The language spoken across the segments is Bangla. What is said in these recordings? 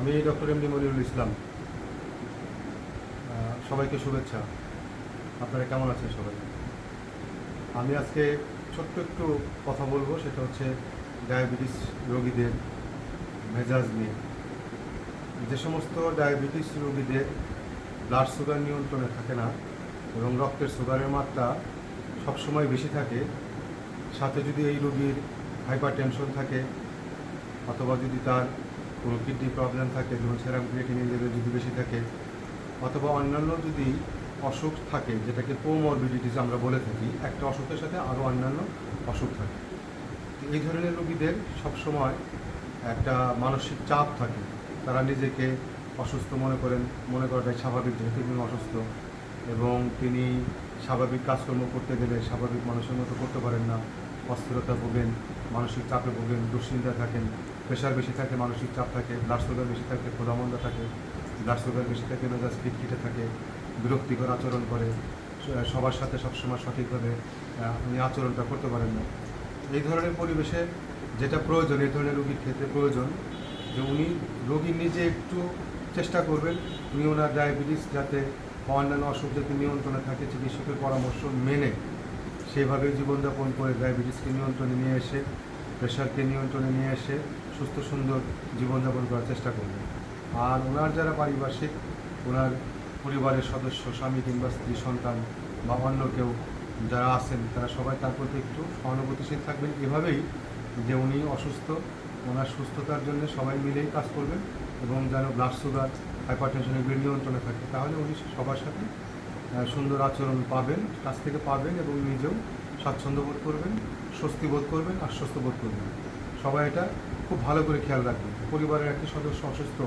আমি doctor M D Monirul Islam. সবাইকে শুভেচ্ছা। আপনারা কেমন আছেন সবাই? আমি আজকে ছোট্ট একটু কথা বলব, সেটা হচ্ছে ডায়াবেটিস রোগীদের মেজাজ নিয়ে। যে সমস্ত ডায়াবেটিস রোগীদের ব্লাড সুগার নিয়ন্ত্রণে থাকে না এবং রক্তের সুগারের মাত্রা সবসময় বেশি থাকে, সাথে যদি এই রোগীর হাইপার টেনশন থাকে, অথবা যদি তার কোনো কিডনি প্রবলেম থাকে যেমন সেরাম ক্রিয়েটিনিন লেভেল যদি বেশি থাকে, অথবা অন্যান্য যদি অসুখ থাকে, যেটাকে কোমরবিডিটিস আমরা বলে থাকি, একটা অসুখের সাথে আরও অন্যান্য অসুখ থাকে। এই ধরনের রোগীদের সবসময় একটা মানসিক চাপ থাকে। তারা নিজেকে অসুস্থ মনে করেন, মনে করাটাই স্বাভাবিক যেহেতু তিনি অসুস্থ এবং তিনি স্বাভাবিক কাজকর্ম করতে গেলে স্বাভাবিক মানুষের মতো করতে পারেন না অস্থিরতা ভোগেন মানসিক চাপে ভোগেন দুশ্চিন্তায় থাকেন প্রেশার বেশি থাকে মানসিক চাপ থাকে ব্লাড সুগার বেশি থাকে ক্ষুধামন্দা থাকে ব্লাড সুগার বেশি থাকে মেজাজ খিটখিটে থাকে বিরক্তিকর আচরণ করে সবার সাথে সবসময় সঠিকভাবে আহ, উনি আচরণটা করতে পারেন না। এই ধরনের পরিবেশে যেটা প্রয়োজন এই ধরনের রোগীর ক্ষেত্রে প্রয়োজন যে উনি রোগী নিজে একটু চেষ্টা করবেন উনি ওনার ডায়াবেটিস যাতে অন্যান্য অসুখ যাতে নিয়ন্ত্রণে থাকে চিকিৎসকের পরামর্শ মেনে সেভাবে জীবনযাপন করে ডায়াবেটিসকে নিয়ন্ত্রণে নিয়ে এসে, প্রেশারকে নিয়ন্ত্রণে নিয়ে এসে সুস্থ, সুন্দর জীবনযাপন করার চেষ্টা করবেন আর ওনার যারা পারিপার্শ্বিক ওনার পরিবারের সদস্য, স্বামী কিংবা স্ত্রী, সন্তান বা অন্য কেউ যারা আছেন, তারা সবাই তার প্রতি একটু সহানুভূতিশীল থাকবেন। এভাবেই যে উনি অসুস্থ, ওনার সুস্থতার জন্য সবাই মিলেই কাজ করবেন এবং যেন ব্লাড সুগার হাইপার টেনশনের নিয়ন্ত্রণে থাকে, তাহলে উনি সবার সাথে সুন্দর আচরণ পাবেন, কাছ থেকে পাবেন এবং নিজেও স্বাচ্ছন্দ্য বোধ করবেন, স্বস্তি বোধ করবেন, আশ্বস্ত বোধ করবেন। সবাই এটা খুব ভালো করে খেয়াল রাখবেন। পরিবারের একটি সদস্য অসুস্থ,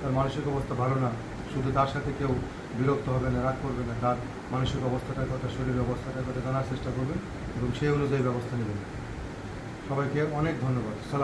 তার মানসিক অবস্থা ভালো না, শুধু তার সাথে কেউ বিরক্ত হবে না, রাগ করবে না, তার মানসিক অবস্থাটার কথা, শরীরের অবস্থাটার কথা জানার চেষ্টা করবেন এবং সেই অনুযায়ী ব্যবস্থা নেবেন। সবাইকে অনেক ধন্যবাদ। সালাম